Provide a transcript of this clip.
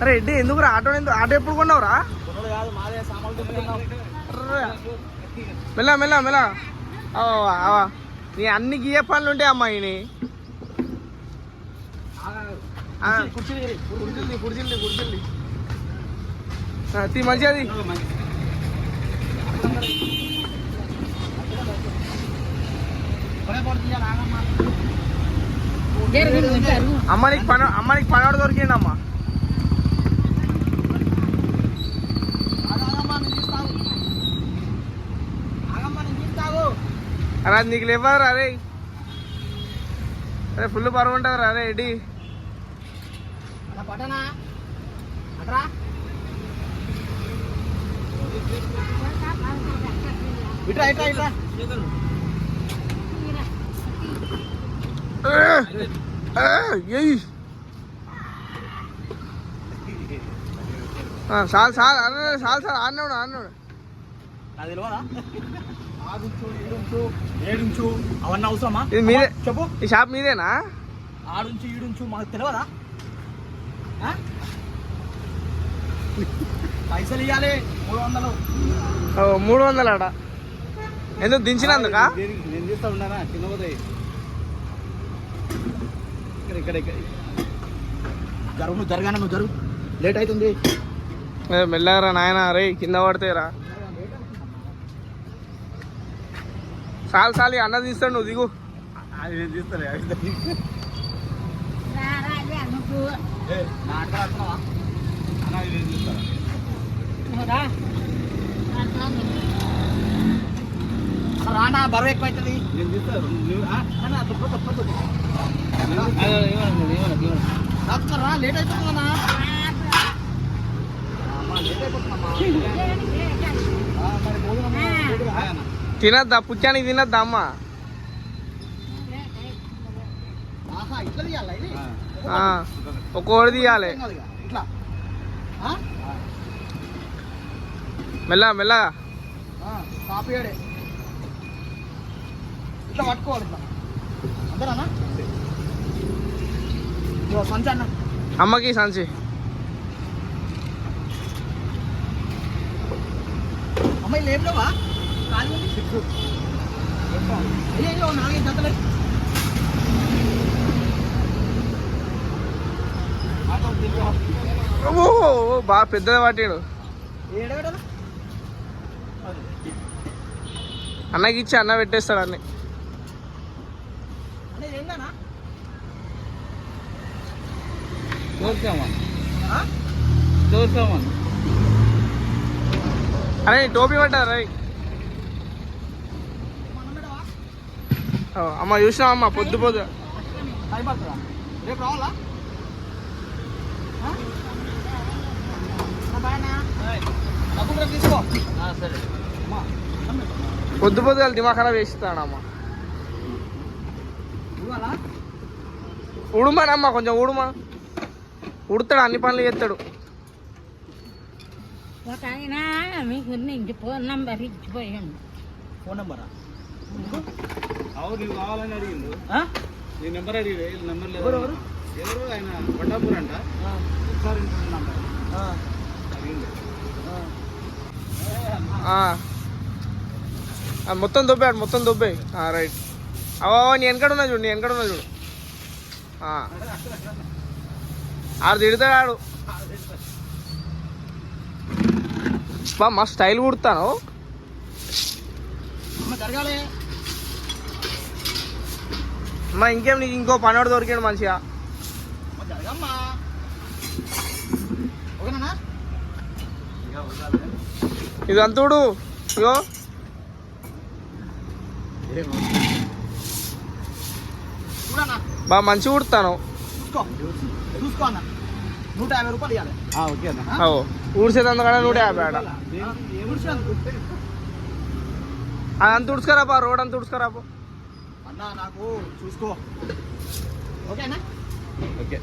అరే ఎడ్డి ఎందుకు రా? ఆటో ఎందుకు ఆటో ఎప్పుడు కొన్నావురా? మెల్ల మెల్ల మెల్ల. అవా నీ అన్ని గీయ పనులు ఉంటాయి అమ్మాయిని ఆ. కుర్చీ కుర్చీలు కుర్చీలు కుర్చీలు తీ. మంచిగా అది అమ్మ నీకు పని అమ్మ నీకు పనివాడు దొరికిండి అమ్మ అరే అది నీకు లేవారు అరే. అరే ఫుల్ బరువు ఉంటుంది అరే అట్రా ఇట్రా ఇట్రా ఇట్రా. ఎయ్ చాలు చాలు అన్న చాలు చాలు ఈడుంచు ఏడుంచు. అవన్నీ అవసరమా? ఇది మీదే. అమ్మా, చెప్పు. ఈ షాప్ మీదేనా? ఆడుంచు ఈడుంచు మాకు తెలియదా ఆ? పైసలు ఇవ్వాలి మూడు వందలు. ఓ, మూడు వందలు ఆడ. ఎందుకు దించినందుక? దేనికి? నేను తీస్తా ఉన్నానా కింద పోతాయి. ఇక్కడ ఇక్కడ ఇక్కడ. జరుగు నువ్వు జరగానే నువ్వు జరుగు. లేట్ అవుతుంది. మెల్లగరా నాయన రే కింద పడితేరా చాలు చాలు ఈ అన్న తీస్తాడు నువ్వు దిగు. తీస్తాను అన్న ఇది నేను తీస్తాను అన్న రానా బరువు ఎక్కువ అవుతుంది నేను తీస్తాను నువ్వు ఆ? అన్న తప్ప తప్ప రా లేట్ లేటుగా? తినద్దా పుచ్చానికి తినద్దా అమ్మ? ఒక్కోటి తీయాలి? మెల్ల మెల్లగా ఇట్లా పట్టుకోవాలి ఇట్లా. అందరానా ఇదిగో సంచి అన్న. అమ్మకి సంచి. అమ్మాయి లేపులేవా కాదు అయ్యో నాలుగైదు జతలు. ఓ ఓ, బాగా పెద్దది పట్టాడు. అన్నకి ఇచ్చి అన్న పెట్టేస్తాడు అన్ని? అరే టోపీ పట్టారు రే అమ్మ చూసినావా అమ్మ? పొద్దు పొద్దు. రేపు రావాలా? ఆ? ఆ, బాయ్ అన్న. డబ్బులు రేపు తీసుకో సరే అమ్మా అన్నం పెట్టు. పొద్దు పొద్దుగా దిమాగ్ ఖరాబ్ వేస్తాడు అమ్మ ఇవ్వాలా ఉడుమానమ్మ కొంచెం ఉడుమా. ఉడతాడు అన్ని పనులు చేస్తాడు. ఒక ఆయన మీకు నీకు ఫోన్ నంబర్ ఇచ్చిపోయాను ఫోన్ నెంబరా? అవును నీకు కావాలని అడిగిండు. ఆ? నీ నెంబర్ అడిగి నెంబర్ లేదు. ఎవరు ఎవరు? ఎవరు? ఆయన పట్టాపూర్ అంట. ఒకసారి నంబర్. అడిగిండు. మొత్తం దొబ్బాడు మొత్తం దొబ్బాయి. రైట్. అవో నీ వెనకడ ఉన్నా చూడు నీ వెనకడ ఉన్నా చూడు. ఆడు తిడతాడు ఆడు. బా మా స్టైల్ కుడతాను? మా ఇంకేం నీకు ఇంకో పనోడు దొరికాడు మంచిగా. అమ్మ జరగమ్మా. ఓకేనా ఇది అంతుడు ఇగో. చూడన్నా? బా మంచి కుడతాను చూసుకో. చూసుకో అన్న. నూట యాభై రూపాయలు ఇవ్వాలి నూట యాభై ఆడ. అంత ఉడుచుకరాపా రోడ్ అంత ఉడుచుకరాపా అన్న నాకు చూసుకో. ఓకేనా ఓకే.